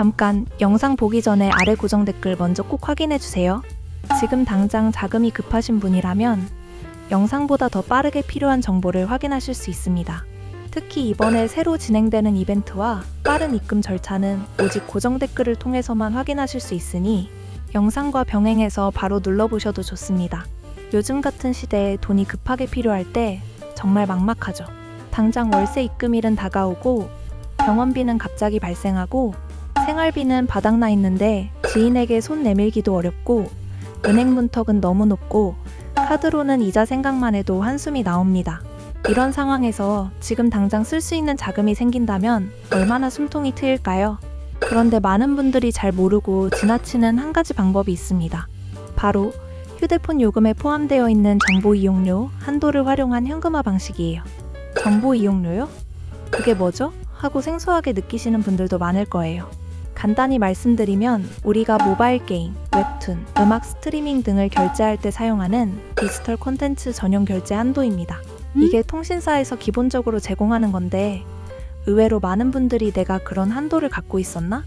잠깐 영상 보기 전에 아래 고정 댓글 먼저 꼭 확인해 주세요. 지금 당장 자금이 급하신 분이라면 영상보다 더 빠르게 필요한 정보를 확인하실 수 있습니다. 특히 이번에 새로 진행되는 이벤트와 빠른 입금 절차는 오직 고정 댓글을 통해서만 확인하실 수 있으니 영상과 병행해서 바로 눌러보셔도 좋습니다. 요즘 같은 시대에 돈이 급하게 필요할 때 정말 막막하죠. 당장 월세 입금일은 다가오고 병원비는 갑자기 발생하고 생활비는 바닥나 있는데 지인에게 손 내밀기도 어렵고 은행 문턱은 너무 높고 카드로는 이자 생각만 해도 한숨이 나옵니다. 이런 상황에서 지금 당장 쓸 수 있는 자금이 생긴다면 얼마나 숨통이 트일까요? 그런데 많은 분들이 잘 모르고 지나치는 한 가지 방법이 있습니다. 바로 휴대폰 요금에 포함되어 있는 정보 이용료 한도를 활용한 현금화 방식이에요. 정보 이용료요? 그게 뭐죠? 하고 생소하게 느끼시는 분들도 많을 거예요. 간단히 말씀드리면 우리가 모바일 게임, 웹툰, 음악 스트리밍 등을 결제할 때 사용하는 디지털 콘텐츠 전용 결제 한도입니다. 이게 통신사에서 기본적으로 제공하는 건데 의외로 많은 분들이 내가 그런 한도를 갖고 있었나?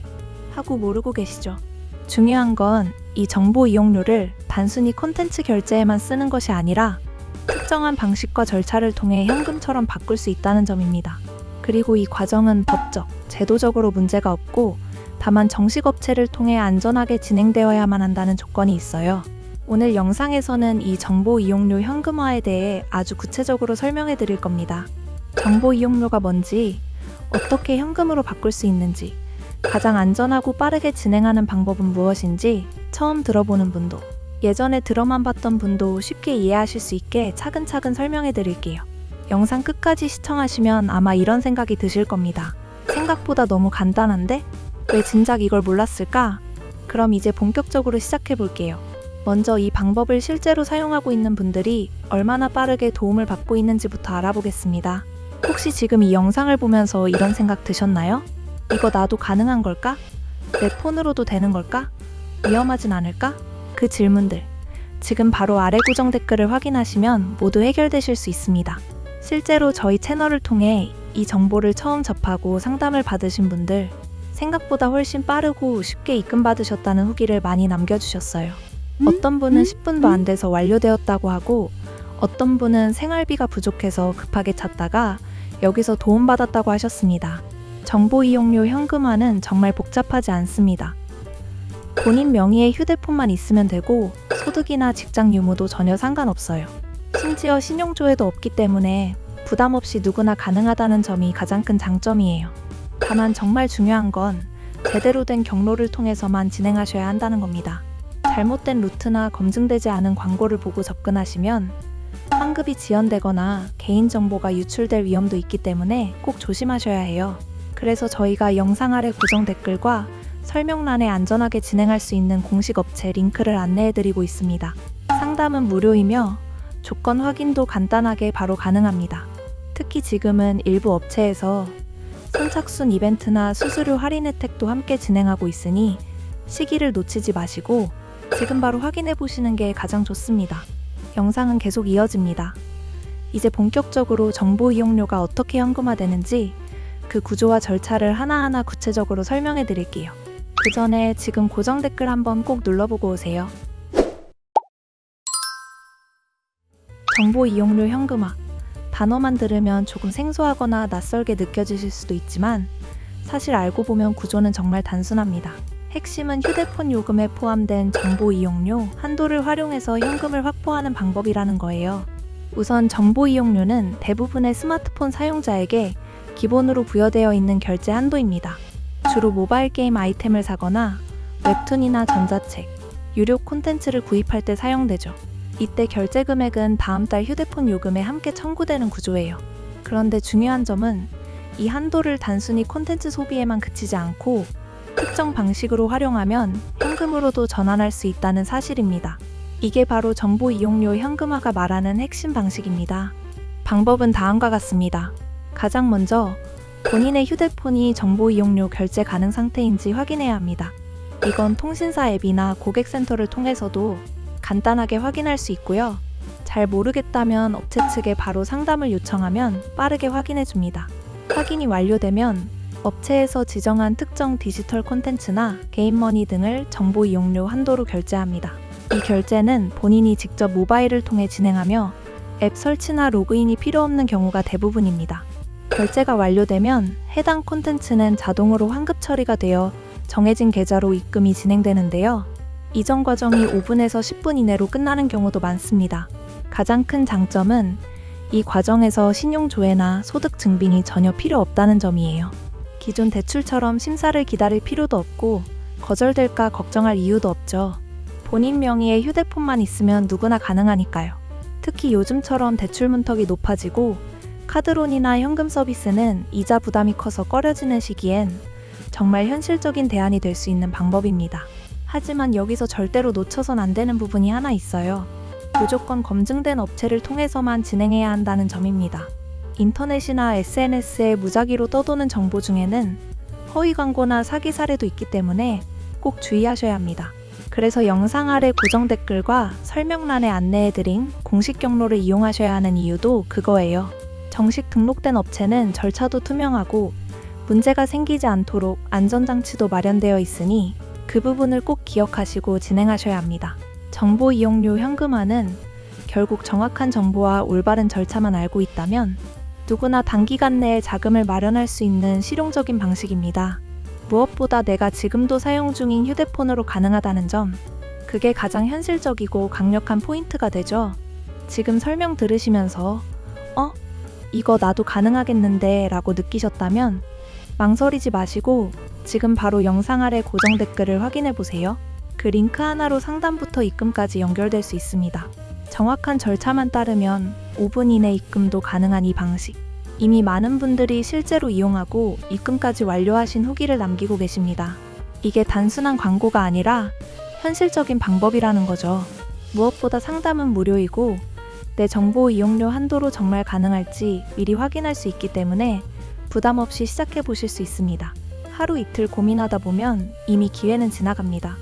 하고 모르고 계시죠. 중요한 건 이 정보 이용료를 단순히 콘텐츠 결제에만 쓰는 것이 아니라 특정한 방식과 절차를 통해 현금처럼 바꿀 수 있다는 점입니다. 그리고 이 과정은 법적, 제도적으로 문제가 없고 다만 정식 업체를 통해 안전하게 진행되어야만 한다는 조건이 있어요. 오늘 영상에서는 이 정보 이용료 현금화에 대해 아주 구체적으로 설명해 드릴 겁니다. 정보 이용료가 뭔지, 어떻게 현금으로 바꿀 수 있는지, 가장 안전하고 빠르게 진행하는 방법은 무엇인지 처음 들어보는 분도, 예전에 들어만 봤던 분도 쉽게 이해하실 수 있게 차근차근 설명해 드릴게요. 영상 끝까지 시청하시면 아마 이런 생각이 드실 겁니다. 생각보다 너무 간단한데? 왜 진작 이걸 몰랐을까? 그럼 이제 본격적으로 시작해 볼게요. 먼저 이 방법을 실제로 사용하고 있는 분들이 얼마나 빠르게 도움을 받고 있는지부터 알아보겠습니다. 혹시 지금 이 영상을 보면서 이런 생각 드셨나요? 이거 나도 가능한 걸까? 내 폰으로도 되는 걸까? 위험하진 않을까? 그 질문들. 지금 바로 아래 고정 댓글을 확인하시면 모두 해결되실 수 있습니다. 실제로 저희 채널을 통해 이 정보를 처음 접하고 상담을 받으신 분들, 생각보다 훨씬 빠르고 쉽게 입금받으셨다는 후기를 많이 남겨주셨어요. 어떤 분은 10분도 안 돼서 완료되었다고 하고, 어떤 분은 생활비가 부족해서 급하게 찾다가 여기서 도움받았다고 하셨습니다. 정보 이용료 현금화는 정말 복잡하지 않습니다. 본인 명의의 휴대폰만 있으면 되고 소득이나 직장 유무도 전혀 상관없어요. 심지어 신용조회도 없기 때문에 부담 없이 누구나 가능하다는 점이 가장 큰 장점이에요. 다만 정말 중요한 건 제대로 된 경로를 통해서만 진행하셔야 한다는 겁니다. 잘못된 루트나 검증되지 않은 광고를 보고 접근하시면 환급이 지연되거나 개인정보가 유출될 위험도 있기 때문에 꼭 조심하셔야 해요. 그래서 저희가 영상 아래 고정 댓글과 설명란에 안전하게 진행할 수 있는 공식 업체 링크를 안내해드리고 있습니다. 상담은 무료이며 조건 확인도 간단하게 바로 가능합니다. 특히 지금은 일부 업체에서 선착순 이벤트나 수수료 할인 혜택도 함께 진행하고 있으니 시기를 놓치지 마시고 지금 바로 확인해 보시는 게 가장 좋습니다. 영상은 계속 이어집니다. 이제 본격적으로 정보 이용료가 어떻게 현금화되는지 그 구조와 절차를 하나하나 구체적으로 설명해 드릴게요. 그 전에 지금 고정 댓글 한번 꼭 눌러보고 오세요. 정보 이용료 현금화. 단어만 들으면 조금 생소하거나 낯설게 느껴지실 수도 있지만 사실 알고 보면 구조는 정말 단순합니다. 핵심은 휴대폰 요금에 포함된 정보 이용료 한도를 활용해서 현금을 확보하는 방법이라는 거예요. 우선 정보 이용료는 대부분의 스마트폰 사용자에게 기본으로 부여되어 있는 결제 한도입니다. 주로 모바일 게임 아이템을 사거나 웹툰이나 전자책, 유료 콘텐츠를 구입할 때 사용되죠. 이때 결제 금액은 다음 달 휴대폰 요금에 함께 청구되는 구조예요. 그런데 중요한 점은 이 한도를 단순히 콘텐츠 소비에만 그치지 않고 특정 방식으로 활용하면 현금으로도 전환할 수 있다는 사실입니다. 이게 바로 정보 이용료 현금화가 말하는 핵심 방식입니다. 방법은 다음과 같습니다. 가장 먼저 본인의 휴대폰이 정보 이용료 결제 가능 상태인지 확인해야 합니다. 이건 통신사 앱이나 고객센터를 통해서도 간단하게 확인할 수 있고요. 잘 모르겠다면 업체 측에 바로 상담을 요청하면 빠르게 확인해 줍니다. 확인이 완료되면 업체에서 지정한 특정 디지털 콘텐츠나 개인머니 등을 정보 이용료 한도로 결제합니다. 이 결제는 본인이 직접 모바일을 통해 진행하며 앱 설치나 로그인이 필요 없는 경우가 대부분입니다. 결제가 완료되면 해당 콘텐츠는 자동으로 환급 처리가 되어 정해진 계좌로 입금이 진행되는데요. 이전 과정이 5분에서 10분 이내로 끝나는 경우도 많습니다. 가장 큰 장점은 이 과정에서 신용 조회나 소득 증빙이 전혀 필요 없다는 점이에요. 기존 대출처럼 심사를 기다릴 필요도 없고 거절될까 걱정할 이유도 없죠. 본인 명의의 휴대폰만 있으면 누구나 가능하니까요. 특히 요즘처럼 대출 문턱이 높아지고 카드론이나 현금 서비스는 이자 부담이 커서 꺼려지는 시기엔 정말 현실적인 대안이 될 수 있는 방법입니다. 하지만 여기서 절대로 놓쳐선 안 되는 부분이 하나 있어요. 무조건 검증된 업체를 통해서만 진행해야 한다는 점입니다. 인터넷이나 SNS에 무작위로 떠도는 정보 중에는 허위 광고나 사기 사례도 있기 때문에 꼭 주의하셔야 합니다. 그래서 영상 아래 고정 댓글과 설명란에 안내해드린 공식 경로를 이용하셔야 하는 이유도 그거예요. 정식 등록된 업체는 절차도 투명하고 문제가 생기지 않도록 안전장치도 마련되어 있으니 그 부분을 꼭 기억하시고 진행하셔야 합니다. 정보 이용료 현금화는 결국 정확한 정보와 올바른 절차만 알고 있다면 누구나 단기간 내에 자금을 마련할 수 있는 실용적인 방식입니다. 무엇보다 내가 지금도 사용 중인 휴대폰으로 가능하다는 점, 그게 가장 현실적이고 강력한 포인트가 되죠. 지금 설명 들으시면서, 어? 이거 나도 가능하겠는데 라고 느끼셨다면, 망설이지 마시고 지금 바로 영상 아래 고정 댓글을 확인해 보세요. 그 링크 하나로 상담부터 입금까지 연결될 수 있습니다. 정확한 절차만 따르면 5분 이내 입금도 가능한 이 방식. 이미 많은 분들이 실제로 이용하고 입금까지 완료하신 후기를 남기고 계십니다. 이게 단순한 광고가 아니라 현실적인 방법이라는 거죠. 무엇보다 상담은 무료이고 내 정보 이용료 한도로 정말 가능할지 미리 확인할 수 있기 때문에 부담 없이 시작해 보실 수 있습니다. 하루 이틀 고민하다 보면 이미 기회는 지나갑니다.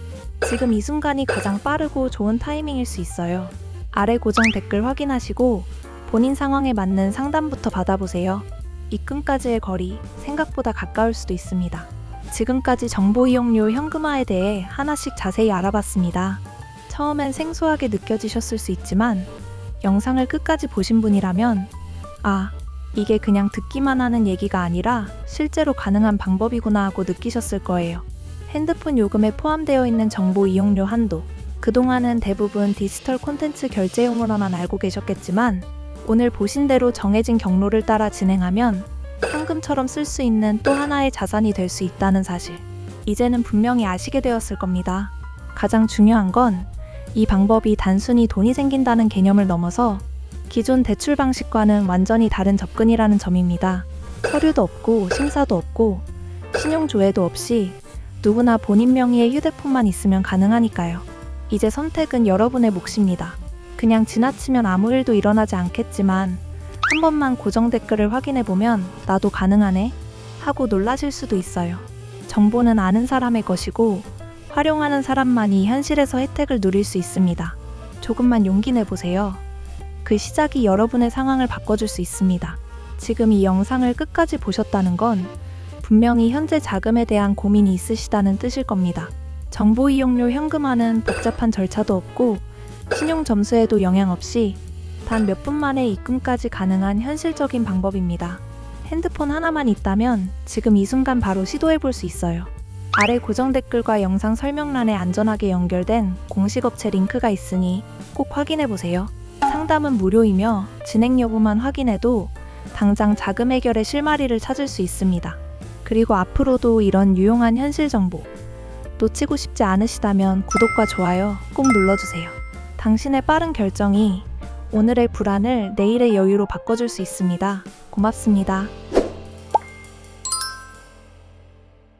지금 이 순간이 가장 빠르고 좋은 타이밍일 수 있어요. 아래 고정 댓글 확인하시고 본인 상황에 맞는 상담부터 받아보세요. 입금까지의 거리 생각보다 가까울 수도 있습니다. 지금까지 정보 이용료 현금화에 대해 하나씩 자세히 알아봤습니다. 처음엔 생소하게 느껴지셨을 수 있지만 영상을 끝까지 보신 분이라면 아, 이게 그냥 듣기만 하는 얘기가 아니라 실제로 가능한 방법이구나 하고 느끼셨을 거예요. 핸드폰 요금에 포함되어 있는 정보 이용료 한도. 그동안은 대부분 디지털 콘텐츠 결제용으로만 알고 계셨겠지만 오늘 보신 대로 정해진 경로를 따라 진행하면 현금처럼 쓸 수 있는 또 하나의 자산이 될 수 있다는 사실. 이제는 분명히 아시게 되었을 겁니다. 가장 중요한 건 이 방법이 단순히 돈이 생긴다는 개념을 넘어서 기존 대출 방식과는 완전히 다른 접근이라는 점입니다. 서류도 없고 심사도 없고 신용 조회도 없이 누구나 본인 명의의 휴대폰만 있으면 가능하니까요. 이제 선택은 여러분의 몫입니다. 그냥 지나치면 아무 일도 일어나지 않겠지만 한 번만 고정 댓글을 확인해 보면 나도 가능하네 하고 놀라실 수도 있어요. 정보는 아는 사람의 것이고 활용하는 사람만이 현실에서 혜택을 누릴 수 있습니다. 조금만 용기 내보세요. 그 시작이 여러분의 상황을 바꿔줄 수 있습니다. 지금 이 영상을 끝까지 보셨다는 건 분명히 현재 자금에 대한 고민이 있으시다는 뜻일 겁니다. 정보 이용료 현금화는 복잡한 절차도 없고 신용 점수에도 영향 없이 단 몇 분 만에 입금까지 가능한 현실적인 방법입니다. 핸드폰 하나만 있다면 지금 이 순간 바로 시도해 볼 수 있어요. 아래 고정 댓글과 영상 설명란에 안전하게 연결된 공식 업체 링크가 있으니 꼭 확인해 보세요. 상담은 무료이며 진행 여부만 확인해도 당장 자금 해결의 실마리를 찾을 수 있습니다. 그리고 앞으로도 이런 유용한 현실 정보 놓치고 싶지 않으시다면 구독과 좋아요 꼭 눌러주세요. 당신의 빠른 결정이 오늘의 불안을 내일의 여유로 바꿔줄 수 있습니다. 고맙습니다.